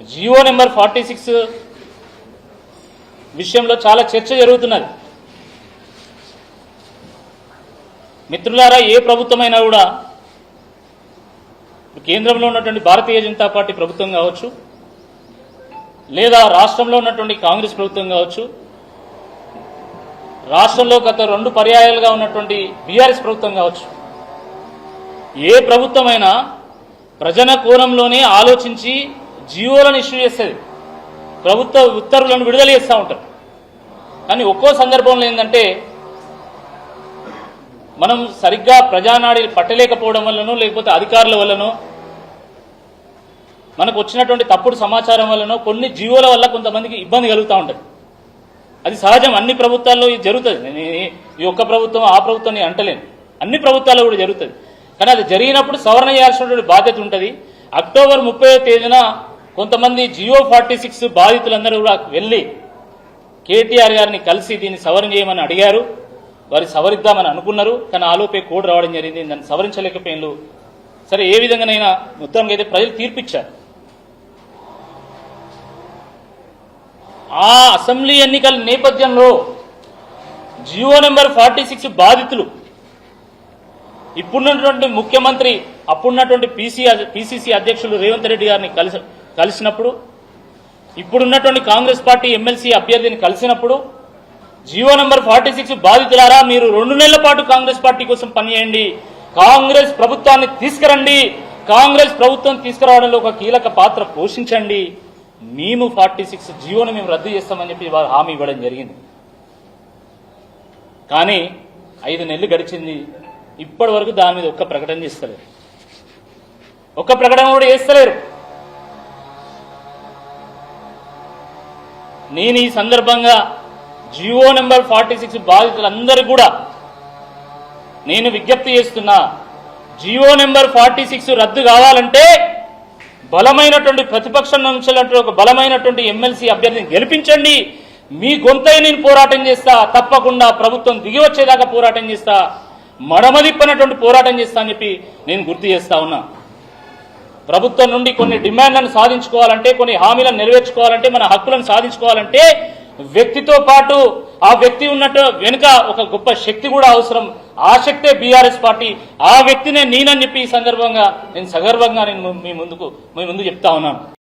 Jio number forty six విషయంలో చాలా చర్చ జరుగుతున్నది. మిత్రులారా ఏ ప్రభుత్వమైనా కూడా కేంద్రంలో ఉన్నటువంటి భారతీయ జనతా పార్టీ ప్రభుత్వం కావచ్చు లేదా రాష్ట్రంలో ఉన్నటువంటి కాంగ్రెస్ ప్రభుత్వం కావచ్చు రాష్ట్రంలో గత రెండు పర్యాయాలుగా ఉన్నటువంటి బీఆర్ఎస్ ప్రభుత్వం కావచ్చు ఏ ప్రభుత్వమైనా ప్రజల కోణంలోనే ఆలోచించి జియోలను ఇష్యూ చేస్తుంది. ప్రభుత్వ ఉత్తర్వులను విడుదల చేస్తూ ఉంటారు. కానీ ఒక్కో సందర్భంలో ఏంటంటే మనం సరిగ్గా ప్రజానాడి పట్టలేకపోవడం వల్లనో లేకపోతే అధికారుల వల్లనో మనకు వచ్చినటువంటి తప్పుడు సమాచారం వల్లనో కొన్ని జీవోల వల్ల కొంతమందికి ఇబ్బంది కలుగుతూ ఉంటుంది. అది సహజం. అన్ని ప్రభుత్వాల్లో ఇది జరుగుతుంది. నేను ఈ- ఈ ఒక్క ప్రభుత్వం ఆ ప్రభుత్వం నేను అంటలేను. అన్ని ప్రభుత్వాల్లో కూడా జరుగుతుంది. కానీ అది జరిగినప్పుడు సవరణ చేయాల్సినటువంటి బాధ్యత ఉంటుంది. అక్టోబర్ ముప్పై తేదీన కొంతమంది జియో ఫార్టీ సిక్స్ బాధితులందరూ కూడా వెళ్ళి కేటీఆర్ గారిని కలిసి దీన్ని సవరణ చేయమని అడిగారు. వారి సవరిద్దామని అనుకున్నారు. కానీ ఆలోపే కోడ్ రావడం జరిగింది. దాన్ని సవరించలేకపోయినలు. సరే ఏ విధంగానైనా మొత్తానికి అయితే ప్రజలు తీర్పిచ్చారు. ఆ అసెంబ్లీ ఎన్నికల నేపథ్యంలో జియో నెంబర్ ఫార్టీ సిక్స్ బాధితులు ఇప్పుడున్నటువంటి ముఖ్యమంత్రి అప్పుడున్నటువంటి పీసీ పీసీసీ అధ్యక్షులు రేవంత్ రెడ్డి గారిని కలిసి కలిసినప్పుడు ఇప్పుడున్నటువంటి కాంగ్రెస్ పార్టీ ఎమ్మెల్సీ అభ్యర్థిని కలిసినప్పుడు జియో నెంబర్ ఫార్టీ సిక్స్ బాధితులారా మీరు రెండు నెలల పాటు కాంగ్రెస్ పార్టీ కోసం పనిచేయండి. కాంగ్రెస్ ప్రభుత్వాన్ని తీసుకురండి. కాంగ్రెస్ ప్రభుత్వం తీసుకురావడంలో ఒక కీలక పాత్ర పోషించండి. మేము ఫార్టీ సిక్స్ జియోను మేము రద్దు చేస్తామని చెప్పి వారు హామీ ఇవ్వడం జరిగింది. కానీ ఐదు నెలలు గడిచింది. ఇప్పటి వరకు దాని మీద ఒక్క ప్రకటన చేస్తలేరు. ఒక్క ప్రకటన కూడా చేస్తలేరు. నేను ఈ సందర్భంగా జియో నెంబర్ ఫార్టీ సిక్స్ బాధితులందరూ కూడా నేను విజ్ఞప్తి చేస్తున్నా జియో నెంబర్ ఫార్టీ సిక్స్ రద్దు కావాలంటే బలమైనటువంటి ప్రతిపక్షం నుంచి ఒక బలమైనటువంటి ఎమ్మెల్సీ అభ్యర్థిని గెలిపించండి. మీ గొంతై నేను పోరాటం చేస్తా తప్పకుండా ప్రభుత్వం దిగి వచ్చేదాకా పోరాటం చేస్తా మడమదిప్పనటువంటి పోరాటం చేస్తా అని చెప్పి నేను గుర్తు చేస్తా ఉన్నా. ప్రభుత్వం నుండి కొన్ని డిమాండ్లను సాధించుకోవాలంటే కొన్ని హామీలను నెరవేర్చుకోవాలంటే మన హక్కులను సాధించుకోవాలంటే వ్యక్తితో పాటు ఆ వ్యక్తి ఉన్నట్టు వెనుక ఒక గొప్ప శక్తి కూడా అవసరం. ఆ శక్తే బీఆర్ఎస్ పార్టీ. ఆ వ్యక్తినే నేనని చెప్పి ఈ సందర్భంగా నేను సగర్వంగా నేను మీ ముందుకు మీ ముందు చెప్తా ఉన్నాను.